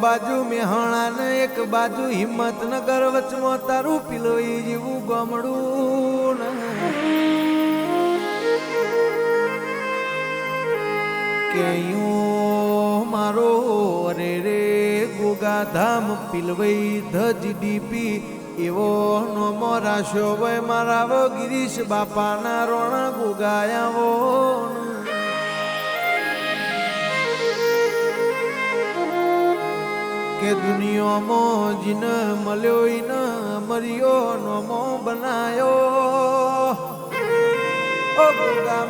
બાજુ મેહાણા ને એક બાજુ હિંમતનગર વચમાં તારું પિલોઈ જેવું ગામડું કેયું મારો અરે રે ગોગા ધામ ધજ ડીપી એવો નો રાશો વય મારા ગિરીશ બાપાના રોણા ગોગાયાવો દુનિયામાં જીન મળ્યો ઈન મર્યો નોમો બનાયો. ઓ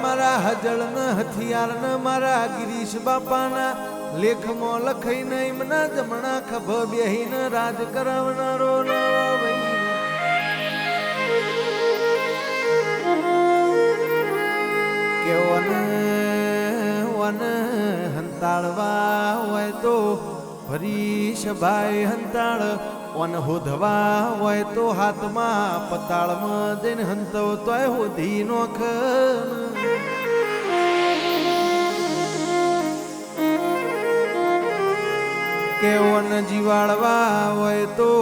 મારા હજળ ન હથિયાર ન મારા ગિરીશ બાપાના લેખમાં લખીને એમના જમણા ખભ બેહીને રાજ કરાવનારો ભાઈ. વન વન હંતાળવા હોય તો સભાય હંતાળ વન હોધવા હોય તો હાથમાં પતાળમાં જઈને હંતવ, તોય હોધી નોખ કે વન જીવાડવા હોય તો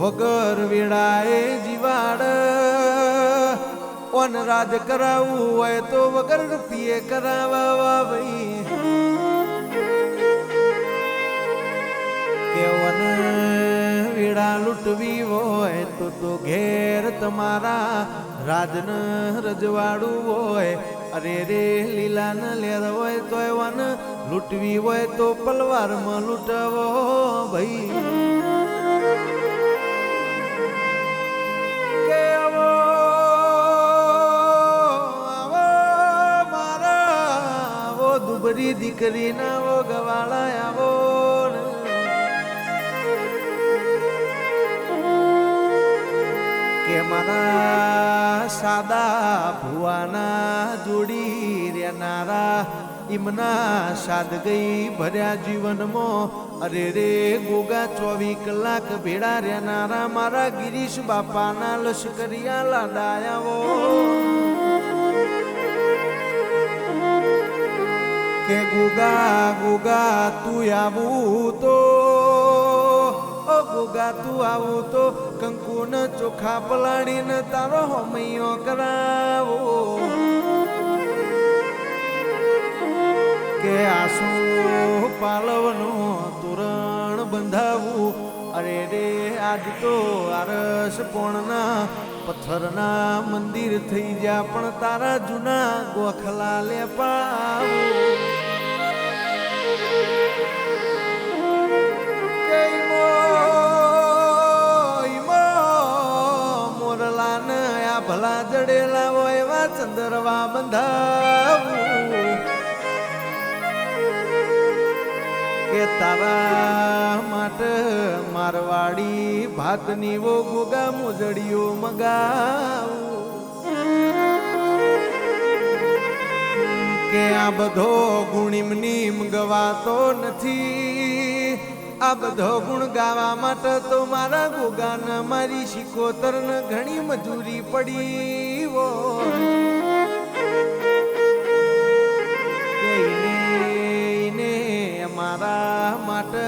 વગર વેળાએ જીવાડ. ઓન રાજ કરાવવું હોય તો વગર રૂપિયે કરાવવા ભાઈ. કે વન વેળા લૂંટવી હોય તો તો ઘેર તમારા રાજન રજવાડું હોય. અરે રે ન લેર હોય તો વન લૂંટવી હોય તો પલવારમાં લૂંટવો ભાઈ. કે કે સાદા ભુવાના જોડી રેનારા ઇમના સાદગઈ ભર્યા જીવનમાં. અરે રે ગોગા ચોવી કલાક ભેડા રહેનારા, મારા ગિરીશ બાપાના લશ્કરિયા લાડાયાઓ. કે ગોગા ગોગા, તું આવું તો ગોગા આવું તો કંકુ ન ચોખા પલાળીને તારો હોમૈયો કરાવો. કે આસુ પાલવનું તોરણ બંધાવું. અરે રે, આજ તો આરસ પોણના પથ્થરના મંદિર થઈ ગયા પણ તારા જૂના ગોખલા લે ભલા જડેલા હોય એવા ચંદરવા બંધાવું. કે તારા માટે મારવાડી ભાતની વો ગુગા મુજડીઓ મગાવું. આ બધો ગુણીમ નીમ ગવાતો નથી. આ બધો ગુણ ગાવા માટે તો મારા ગોગાને મારી શિકોતર ને ઘણી મજૂરી પડી ઈને અમારા માટે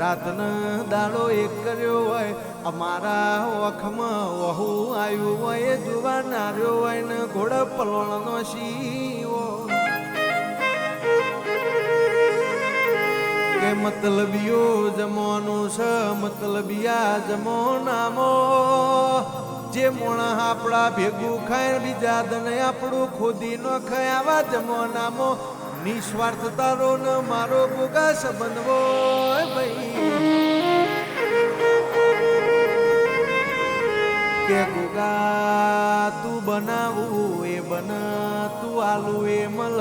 રાતનો દાડો એક કર્યો હોય, અમારા વખમાં વહુ આવ્યું હોય, જોવા નાર્યો હોય ને ઘોડો પલોણનો શીવો. કે મતલબિયો જમવાનું છે મતલબિયા જમોનામો જે મોણા આપણા ભેગું ખાય બીજા દને આપણું ખોદી નો ખાયાવા જમો નામો. નિસ્વાર્થ તારો ન મારો ગોગા સંબંધવો ભાઈ. કે ગોગા તું બનાવું એ બન, તું આલું એ મલ.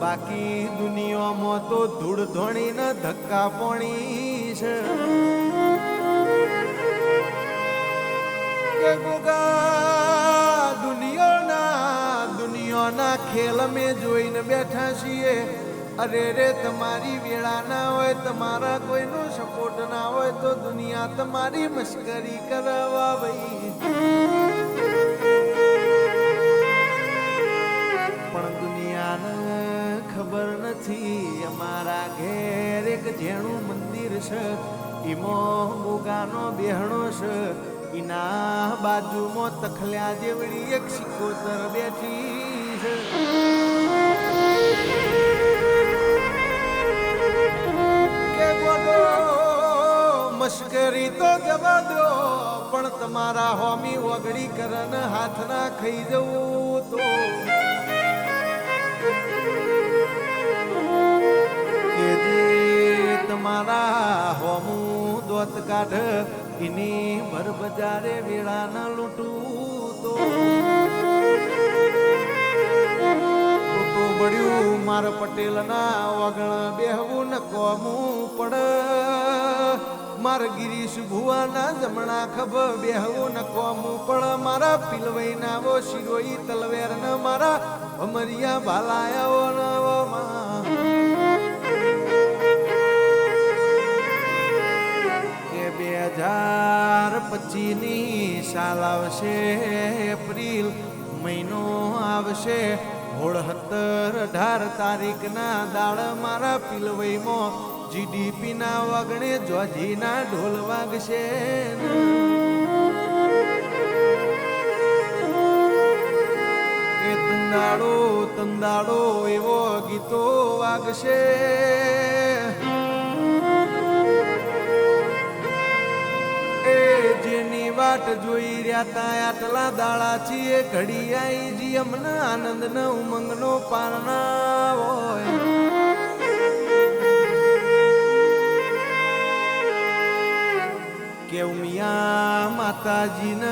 બાકી દુનિયામાં તો ધૂળ ધોણી ને ધક્કા પોણી છે. દુનિયાના દુનિયાના ખેલ અમે જોઈને બેઠા છીએ. અરે રે, તમારી વેળા ના હોય, તમારા કોઈનો સપોર્ટ ના હોય, તો દુનિયા તમારી મશ્કરી કરવા ભાઈ ખબર નથી અમારા ઘેર એક જેણું મંદિર છે. ઈમો મુગાનો બેહણો છે. એના બાજુમાં તખલ્યા જેવડી એક સિકોતર બેઠી છે. મશ્કરી તો જવા દો, પણ તમારા હોમી વગડી કરન હાથ ના ખાઈ જવું તો. તમારા હોમું દોત કાઢ, એની ભર બજારે વેળા ન તો. બળ્યું મારા પટેલ ના વગણ બેહવું ન કોમું પડ. માર ગિરીશ ભુવાના જમણા ખભ બેહવું ન કોમું પડ. મારા પિલવઈ ના વો શિરોઈ તલવેર ન મારા અમરિયા ભાલાયાઓ નવમાં કે હજાર પચીની સાલ આવશે, એપ્રિલ મહિનો આવશે. હોળ સત્તર અઢાર તારીખના દાળ મારા પિલવઈમાં જીડીપી ના વગણે જોજીના ઢોલ વાગશે. એ તંદાડો તંદાડો એવો ગીતો વાગશે. વાટ જોઈ રહ્યા તા આટલા દાડા છીએ ઘડી આઈ જી. અમને આનંદ ન ઉમંગ નો પારણા હોય. કે ઉમિયા માતાજી ન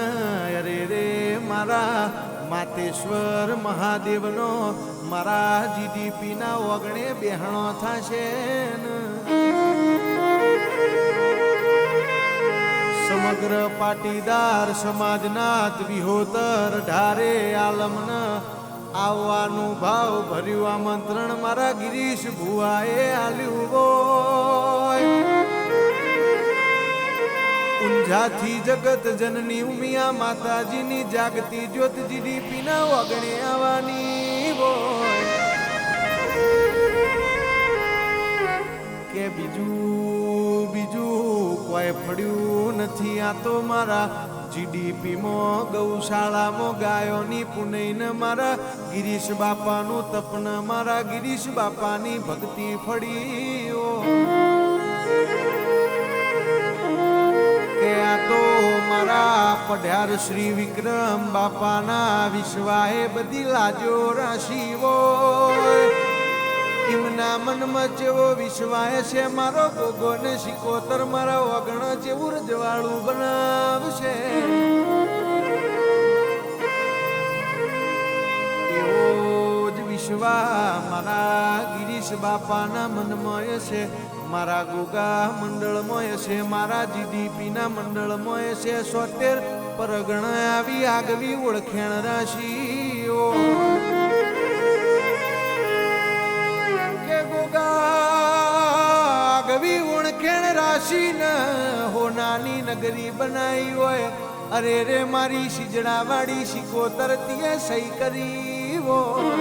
અરે રે મારા માતેશ્વર મહાદેવનો, મારા જીડીપી ના વગણે બેહણો થશે ને સમગ્ર પાટીદાર સમાજના વિહોતર ઢારે આલમન આવવાનું ભાવ ભર્યું આમંત્રણ મારા ગિરીશ ભુવાએ આલ્યું હોય. ઊંઝાથી જગત જનની ઉમિયા માતાજીની જાગતી જ્યોત જીડીપીના વગણે આવવાની હોય. કે બીજું કોઈ પડ્યું નથી. આ તો મારા જીડીપીમાં ગૌશાળામાં ગાયોની પુનઈને મારા ગિરીશ બાપાનું તપન, મારા ગિરીશ બાપાની ભક્તિ ફળીઓ. કે આ તો મારા પઢ્યાર શ્રી વિક્રમ બાપાના વિશ્વાએ બધી લાજો રાશિઓ એમના મનમાં જેવો વિશ્વાય છે, મારો ગોગો ને શિકોતર મારા વગણ જેવું રજવાળું બનાવશે. એવો જ વિશ્વા મારા ગિરીશ બાપાના મનમાં છે મારા ગોગા મંડળમાં છે મારા જીડીપીના મંડળમાં છે સોતેર પરગણ આવી આગવી ઓળખેણ રાશિઓ. ગોગા ગવી ઉણખેણ રાશિ ન હોનાની નગરી બનાવી હોય. અરે રે મારી સિજડાવાળી વાળી શીકોતર તીએ સહી કરી હોય.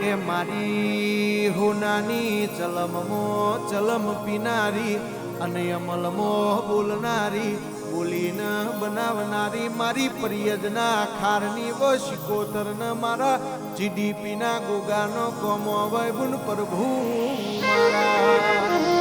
કે મારી હોનાની ચલમમો ચલમ પીનારી અને અમલમો બોલનારી બોલીને બનાવનારી મારી પરિયજના ખારની વ શિકોતર મારા જીડીપી ના ગોગાનો કોમો વૈભુન પ્રભુ મારા.